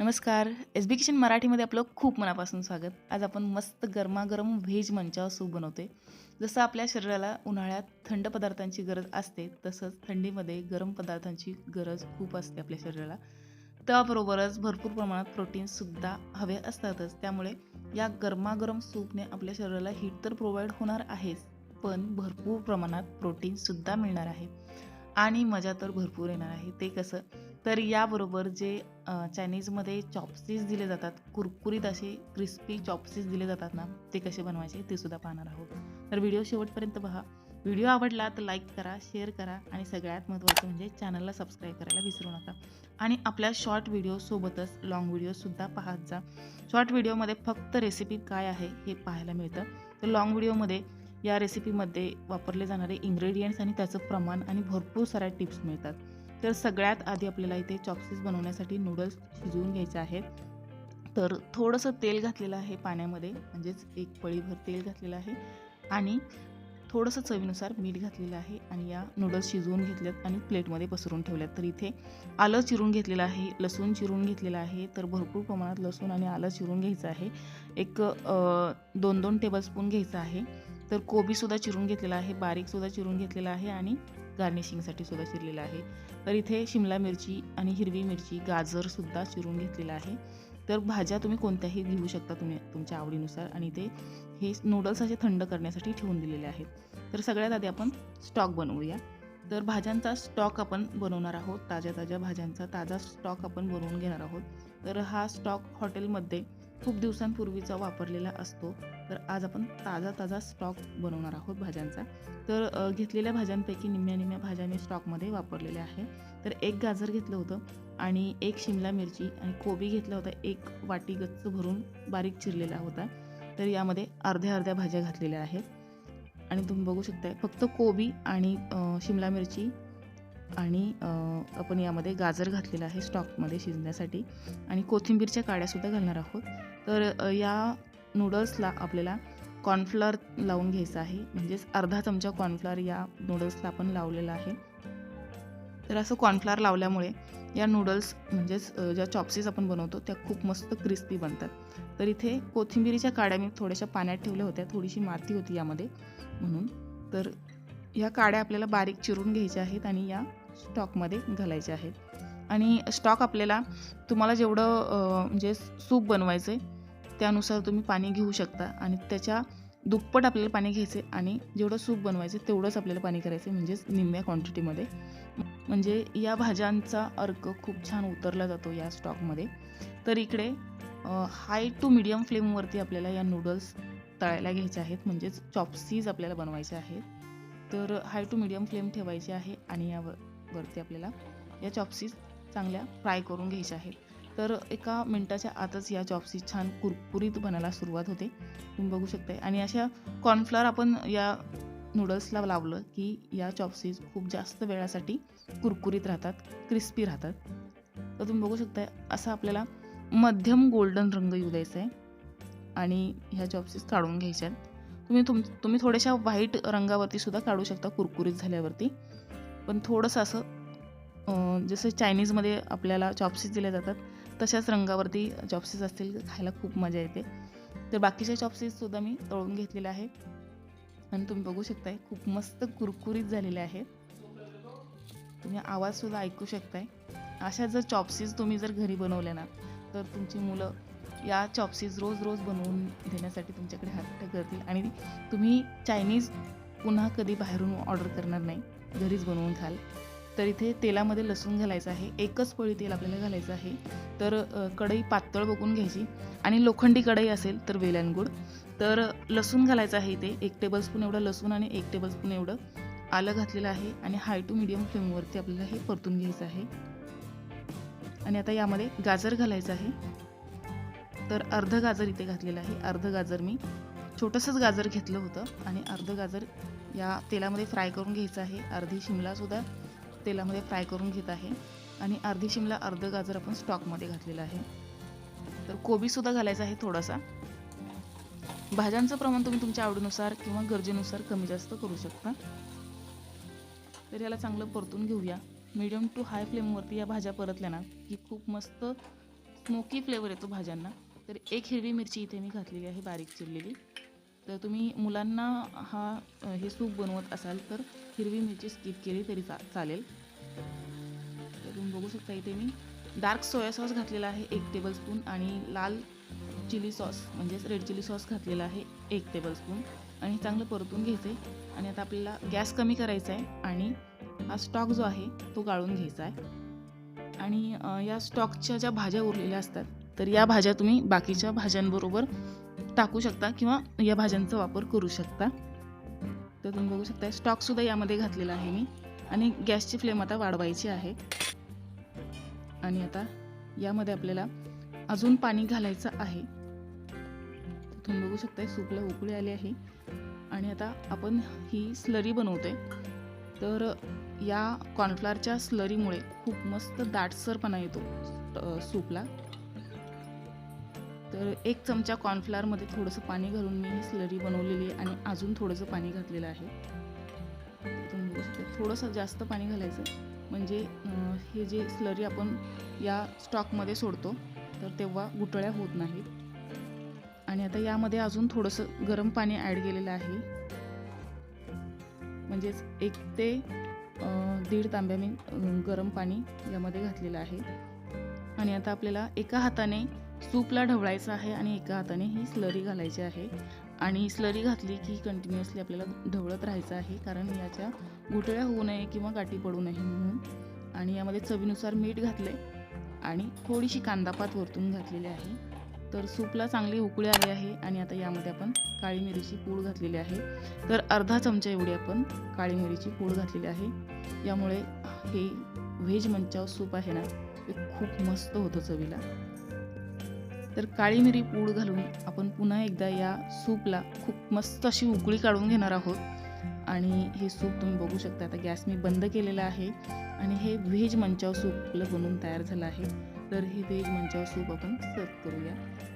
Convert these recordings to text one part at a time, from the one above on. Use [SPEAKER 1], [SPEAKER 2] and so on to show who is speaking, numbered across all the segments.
[SPEAKER 1] नमस्कार. एस बी किचन मराठीमध्ये आपलं खूप मनापासून स्वागत. आज आपण मस्त गरमागरम व्हेज मंचावर सूप बनवते जसं आपल्या शरीराला उन्हाळ्यात थंड पदार्थांची गरज असते तसंच थंडीमध्ये गरम पदार्थांची गरज खूप असते आपल्या शरीराला. त्याबरोबरच भरपूर प्रमाणात प्रोटीन्ससुद्धा हवे असतातच. त्यामुळे या गरमागरम सूपने आपल्या शरीराला हीट तर प्रोव्हाइड होणार आहेच पण भरपूर प्रमाणात प्रोटीन्ससुद्धा मिळणार आहे. आणि मजा तर भरपूर येणार आहे. ते कसं? तर याबरोबर जे चायनीजमध्ये चॉपस्टिक्स दिले जातात. कुरकुरीत असे क्रिस्पी चॉपस्टिक्स दिले जातात ना ते कसे बनवायचे ते सुद्धा पाहणार आहोत. तर व्हिडिओ शेवटपर्यंत पहा. व्हिडिओ आवडला तर लाईक करा शेअर करा आणि सगळ्यात महत्त्वाचं म्हणजे चॅनलला सबस्क्राईब करायला विसरू नका. आणि आपल्या शॉर्ट व्हिडिओसोबतच लॉंग व्हिडिओसुद्धा पाहत जा. शॉर्ट व्हिडिओमध्ये फक्त रेसिपी काय आहे हे पाहायला मिळतं. तर लॉंग व्हिडिओमध्ये या रेसिपीमध्ये वापरले जाणारे इंग्रेडियंट्स आणि त्याचं प्रमाण आणि भरपूर साऱ्या टिप्स मिळतात. तर सगळ्यात आधी आपल्याला इथे चॉपस्टिक्स बनवण्यासाठी नूडल्स शिजवून घ्यायचे आहेत. तर थोडंसं तेल घातलेलं आहे पाण्यामध्ये म्हणजेच एक पळीभर तेल घातलेलं आहे. आणि थोडंसं चवीनुसार मीठ घातलेलं आहे आणि या नूडल्स शिजवून घेतल्यात आणि प्लेटमध्ये पसरून ठेवल्यात. तर इथे आलं चिरून घेतलेलं आहे लसूण चिरून घेतलेलं आहे. तर भरपूर प्रमाणात लसूण आणि आलं चिरून घ्यायचं आहे. एक दोन दोन टेबलस्पून घ्यायचं आहे. तर कोबीसुद्धा चिरून घेतलेला आहे बारीकसुद्धा चिरून घेतलेला आहे आणि गार्निशिंगसाठी सुद्धा चिरलेलं आहे. तर इथे शिमला मिरची आणि हिरवी मिरची गाजरसुद्धा चिरून घेतलेलं आहे. तर भाज्या तुम्ही कोणत्याही घेऊ शकता तुम्ही तुमच्या आवडीनुसार. आणि ते हे नूडल्स असे थंड करण्यासाठी ठेवून दिलेले आहेत. तर सगळ्यात आधी आपण स्टॉक बनवूया. तर भाज्यांचा स्टॉक आपण बनवणार आहोत. ताज्या ताज्या भाज्यांचा ताजा स्टॉक आपण बनवून घेणार आहोत. तर हा स्टॉक हॉटेलमध्ये खूप दिवसांपूर्वीचा वापरलेला असतो. तर आज आपण ताजा ताजा स्टॉक बनवणार आहोत भाज्यांचा. तर घेतलेल्या भाज्यांपैकी निम्म्या निम्म्या भाज्या मी स्टॉकमध्ये वापरलेल्या आहे. तर एक गाजर घेतलं होतं आणि एक शिमला मिरची आणि कोबी घेतला होता. एक वाटी गच्च भरून बारीक चिरलेला होता. तर यामध्ये अर्ध्या अर्ध्या भाज्या घातलेल्या आहेत. आणि तुम्ही बघू शकताय फक्त कोबी आणि शिमला मिरची आणि आपण यामध्ये गाजर घातलेलं आहे स्टॉकमध्ये शिजण्यासाठी आणि कोथिंबीरच्या काड्यासुद्धा घालणार आहोत. तर या नूडल्सला आपल्याला कॉर्नफ्लॉर लावून घ्यायचं आहे. म्हणजेच अर्धा चमचा कॉर्नफ्लॉर या नूडल्सला आपण लावलेला आहे. तर असं कॉर्नफ्लॉर लावल्यामुळे या नूडल्स म्हणजेच ज्या चॉप्सीस आपण बनवतो त्या खूप मस्त क्रिस्पी बनतात. तर इथे कोथिंबिरीच्या काड्या मी थोड्याशा पाण्यात ठेवल्या होत्या. थोडीशी माती होती यामध्ये. म्हणून तर या काड्या आपल्याला बारीक चिरून घ्यायच्या आहेत आणि या स्टॉकमध्ये घालायचे आहेत. आणि स्टॉक आपल्याला तुम्हाला जेवढं म्हणजे सूप बनवायचं आहे त्यानुसार तुम्ही पाणी घेऊ शकता. आणि त्याच्या दुप्पट आपल्याला पाणी घ्यायचे आणि जेवढं सूप बनवायचं तेवढंच आपल्याला पाणी करायचं म्हणजेच निम्म्या क्वांटिटीमध्ये म्हणजे या भाज्यांचा अर्क खूप छान उतरला जातो या स्टॉकमध्ये. तर इकडे हाय टू मिडियम फ्लेमवरती आपल्याला या नूडल्स तळायला घ्यायचे आहेत. म्हणजेच चॉपसीज आपल्याला बनवायचे आहेत. तर हाय टू मिडियम फ्लेम ठेवायची आहे आणि यावर वरती आपल्याला या चॉपसीज चांगल्या फ्राय करून घ्यायच्या आहेत. तर एका मिनटाच्या आतच या चॉपसीज छान कुरकुरीत बनायला सुरुवात होते. तुम्ही बघू शकताय. आणि अशा कॉर्नफ्लॉर आपण या नूडल्सला लावलं की या चॉपसीज खूप जास्त वेळासाठी कुरकुरीत राहतात क्रिस्पी राहतात. तर तुम्ही बघू शकताय असा आपल्याला मध्यम गोल्डन रंग येऊ द्यायचा आहे. आणि ह्या चॉपसीज काढून घ्यायच्या आहेत. तुम्ही तुम तुम्ही थोड्याशा व्हाईट रंगावरती सुद्धा काढू शकता कुरकुरीत झाल्यावरती. पण थोडंसं असं जसं चायनीजमध्ये आपल्याला चॉपसीस दिल्या जातात तशाच रंगावरती चॉपसीस असतील खायला खूप मजा येते. तर बाकीच्या चॉपसीससुद्धा मी तळून घेतलेल्या आहे आणि तुम्ही बघू शकताय खूप मस्त कुरकुरीत झालेले आहेत. तुम्ही आवाजसुद्धा ऐकू शकताय. अशा जर चॉपसीस तुम्ही जर घरी बनवल्या ना तर तुमची मुलं या चॉपसीस रोज रोज बनवून देण्यासाठी तुमच्याकडे हट्ट करतील. आणि तुम्ही चायनीज पुन्हा कधी बाहेरून ऑर्डर करणार नाही. घरीच बनवून खाल तर इथे तेलामध्ये लसूण घालायचं आहे. एकच पोळी तेल आपल्याला घालायचं आहे. तर कढई पातळ बघून घ्यायची. आणि लोखंडी कढई असेल तर वेल अँड गुड. तर लसूण घालायचं आहे इथे. एक टेबलस्पून एवढं लसूण आणि एक टेबलस्पून एवढं आलं घातलेलं आहे. आणि हाय टू मिडियम फ्लेमवरती आपल्याला हे परतून घ्यायचं आहे. आणि आता यामध्ये गाजर घालायचं आहे. तर अर्ध गाजर इथे घातलेलं आहे. अर्ध गाजर मी छोटंसंच गाजर घेतलं होतं आणि अर्धं गाजर या तेलामध्ये फ्राय करून घ्यायचं आहे. अर्धी शिमलासुद्धा तेलामध्ये फ्राय करून घेत आहे. आणि अर्धी शिमला अर्धं गाजर आपण स्टॉकमध्ये घातलेलं आहे. तर कोबीसुद्धा घालायचा आहे थोडासा. भाज्यांचं प्रमाण तुम्ही तुमच्या आवडीनुसार किंवा गरजेनुसार कमी जास्त करू शकता. तर याला चांगलं परतून घेऊया. मिडियम टू हाय फ्लेमवरती या भाज्या परतल्या ना की खूप मस्त स्मोकी फ्लेवर येतो भाज्यांना. तर एक हिरवी मिरची इथे मी घातलेली आहे बारीक चिरलेली. तर तुम्ही मुलांना हा हे सूप बनवत असाल तर हिरवी मिरची स्किप केली तरी चा चालेल. तर तुम्ही बघू शकता इथे मी डार्क सोया सॉस घातलेला आहे एक टेबलस्पून आणि लाल चिली सॉस म्हणजेच रेड चिली सॉस घातलेला आहे एक टेबलस्पून आणि चांगलं परतून घ्यायचं आहे आणि आता आपल्याला गॅस कमी करायचा आहे आणि हा स्टॉक जो आहे तो गाळून घ्यायचा आहे आणि या स्टॉकच्या ज्या भाज्या उरलेल्या असतात तर या भाज्या तुम्ही बाकीच्या भाज्यांबरोबर टाकू शकता किंवा या भाज्यांचा वापर करू शकता. तर तुम्ही बघू शकता स्टॉकसुद्धा यामध्ये घातलेला आहे मी. आणि गॅसची फ्लेम आता वाढवायची आहे. आणि आता यामध्ये आपल्याला अजून पाणी घालायचं आहे. तुम्ही बघू शकता सूपला उकळी आली आहे. आणि आता आपण ही स्लरी बनवतोय. तर या कॉर्नफ्लॉरच्या स्लरीमुळे खूप मस्त दाटसरपणा येतो सूपला तर एक चमचा कॉर्नफ्लॉरमध्ये थोडंसं पाणी घालून मी ही स्लरी बनवलेली आहे आणि अजून थोडंसं पाणी घातलेलं आहे. थोडंसं जास्त पाणी घालायचं. म्हणजे हे जे स्लरी आपण या स्टॉकमध्ये सोडतो तर तेव्हा गुटळ्या होत नाहीत. आणि आता यामध्ये अजून थोडंसं गरम पाणी ॲड केलेलं आहे. म्हणजेच एक ते दीड तांब्या मी गरम पाणी यामध्ये घातलेलं आहे. आणि आता आपल्याला एका हाताने सूपला ढवळायचं आहे आणि एका हाताने ही स्लरी घालायची आहे. आणि स्लरी घातली की कंटिन्युअसली आपल्याला ढवळत राहायचं आहे कारण याच्या गुटळ्या होऊ नये किंवा गाठी पडू नये म्हणून. आणि यामध्ये चवीनुसार मीठ घातले आणि थोडीशी कांदापात वरतून घातलेली आहे. तर सूपला चांगली उकळी आली आहे आणि आता यामध्ये आपण काळी मिरीची पूड घातलेली आहे. तर अर्धा चमचा एवढी आपण काळी मिरीची पूड घातलेली आहे. यामुळे हे व्हेज मंचाव सूप आहे ना ते खूप मस्त होतं चवीला. तर काळी मिरी पूड घालून आपण पुन्हा एकदा या सूपला खूप मस्त अशी उकळी काढून घेणार आहोत. आणि हे सूप तुम्ही बघू शकता आता गॅस मी बंद केलेला आहे. आणि हे व्हेज मंचाव सूप आपलं बनवून तयार झालं आहे. तर हे व्हेज मंचाव सूप आपण सर्व करूया.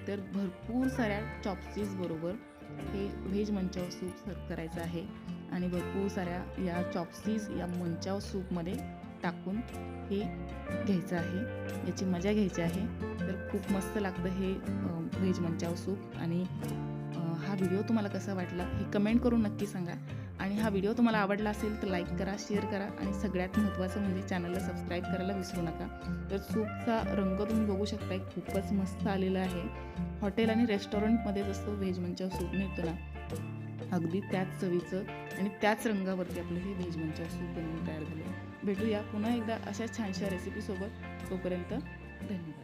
[SPEAKER 1] तर भरपूर साऱ्या चॉपस्टिक्स बरोबर हे व्हेज मंचाव सूप सर्व करायचं आहे. आणि भरपूर साऱ्या या चॉपस्टिक्स या मंचाव सूपमध्ये टाकून हे घ्यायचं आहे. याची मजा घ्यायची आहे. तर खूप मस्त लागतं हे व्हेज मंचाव सूप. आणि हा व्हिडिओ तुम्हाला कसा वाटला हे कमेंट करून नक्की सांगा. आणि हा व्हिडिओ तुम्हाला आवडला असेल तर लाईक करा शेअर करा. आणि सगळ्यात महत्त्वाचं म्हणजे चॅनलला सबस्क्राईब करायला विसरू नका. तर सूपचा रंग तुम्ही बघू शकताय. खूपच मस्त आलेला आहे. हॉटेल आणि रेस्टॉरंटमध्ये जसं व्हेज मंचाव सूप मिळतो ना अगदी त्याच चवीचं आणि त्याच रंगावरती आपलं हे व्हेज मंचाव सूप बनवून तयार झालं भेटूया पुन्हा एकदा अशा छानशा रेसिपीसोबत तोपर्यंत धन्यवाद.